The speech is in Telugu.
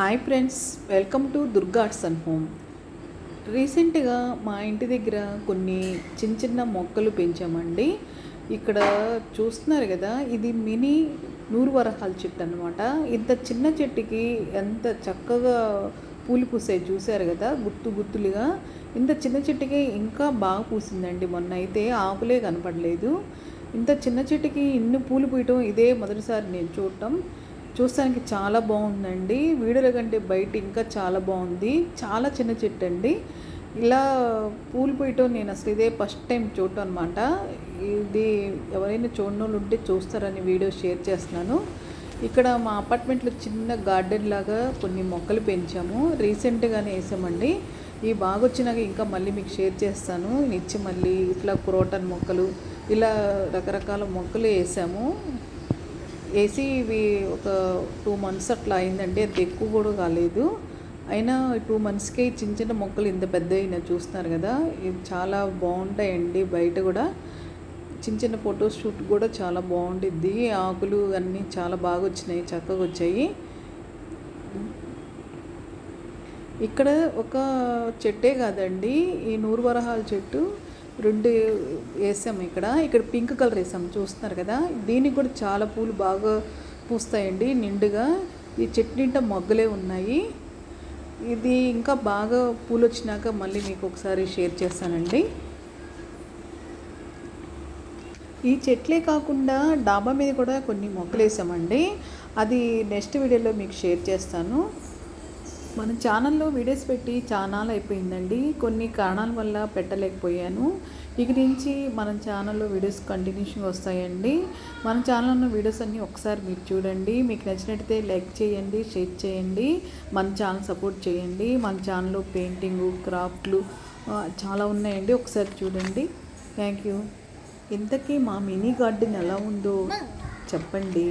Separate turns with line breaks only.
హాయ్ ఫ్రెండ్స్ వెల్కమ్ టు దుర్గాట్స్ అండ్ హోమ్. రీసెంట్గా మా ఇంటి దగ్గర కొన్ని చిన్న చిన్న మొక్కలు పెంచామండి. ఇక్కడ చూస్తున్నారు కదా ఇది మినీ నూరు వరహాల చెట్టు అనమాట ఇంత చిన్న చెట్టుకి ఎంత చక్కగా పూలు పూసాయి చూశారు కదా గుత్తు గుత్తులుగా. ఇంత చిన్న చెట్టుకి ఇంకా బాగా పూసిందండి. మొన్న అయితే ఆకులే కనపడలేదు. ఇంత చిన్న చెట్టుకి ఇన్ని పూలు పూయటం ఇదే మొదటిసారి నేను చూడటం. చూస్తానికి చాలా బాగుందండి. వీడియోల కంటే బయట ఇంకా చాలా బాగుంది. చాలా చిన్న చెట్టు అండి ఇలా పూలు పూయటం నేను అసలు ఇదే ఫస్ట్ టైం చూడటం అనమాట ఇది ఎవరైనా చూడని వాళ్ళు ఉంటే చూస్తారని వీడియో షేర్ చేస్తున్నాను. ఇక్కడ మా అపార్ట్మెంట్లో చిన్న గార్డెన్ లాగా కొన్ని మొక్కలు పెంచాము. రీసెంట్గానే వేసామండి. ఈ బాగా వచ్చినాక ఇంకా మళ్ళీ మీకు షేర్ చేస్తాను. నిచ్చి మళ్ళీ ఇట్లా క్రోటన్ మొక్కలు ఇలా రకరకాల మొక్కలు వేసాము. వేసి ఇవి ఒక టూ మంత్స్ అట్లా అయిందంటే అంత ఎక్కువ కూడా కాలేదు. అయినా టూ మంత్స్కే చిన్న చిన్న మొక్కలు ఇంత పెద్ద అయినా చూస్తున్నారు కదా ఇవి చాలా బాగుంటాయండి బయట కూడా. చిన్న చిన్న ఫోటో షూట్ కూడా చాలా బాగుండిద్ది ఆకులు అన్నీ చాలా బాగా వచ్చినాయి చక్కగా వచ్చాయి. ఇక్కడ ఒక చెట్టే కాదండి ఈ నూరు వరహాల చెట్టు. రెండు వేసాము ఇక్కడ. ఇక్కడ పింక్ కలర్ వేసాము చూస్తున్నారు కదా. దీనికి కూడా చాలా పూలు బాగా పూస్తాయండి నిండుగా. ఈ చెట్టు నిండా మొగ్గలే ఉన్నాయి. ఇది ఇంకా బాగా పూలు వచ్చినాక మళ్ళీ మీకు ఒకసారి షేర్ చేస్తానండి. ఈ చెట్లే కాకుండా డాబా మీద కూడా కొన్ని మొక్కలు వేసామండి. అది నెక్స్ట్ వీడియోలో మీకు షేర్ చేస్తాను. మన ఛానల్లో వీడియోస్ పెట్టి ఛానల్ అయిపోయిందండి. కొన్ని కారణాల వల్ల పెట్టలేకపోయాను. ఇక నుంచి మన ఛానల్లో వీడియోస్ కంటిన్యూషన్ వస్తాయండి. మన ఛానల్లో ఉన్న వీడియోస్ అన్నీ ఒకసారి మీరు చూడండి. మీకు నచ్చినట్టయితే లైక్ చేయండి షేర్ చేయండి. మన ఛానల్ సపోర్ట్ చేయండి. మన ఛానల్లో పెయింటింగు క్రాఫ్ట్లు చాలా ఉన్నాయండి. ఒకసారి చూడండి. Thank you. ఇంతకీ మా మినీ గార్డెన్ ఎలా ఉందో చెప్పండి.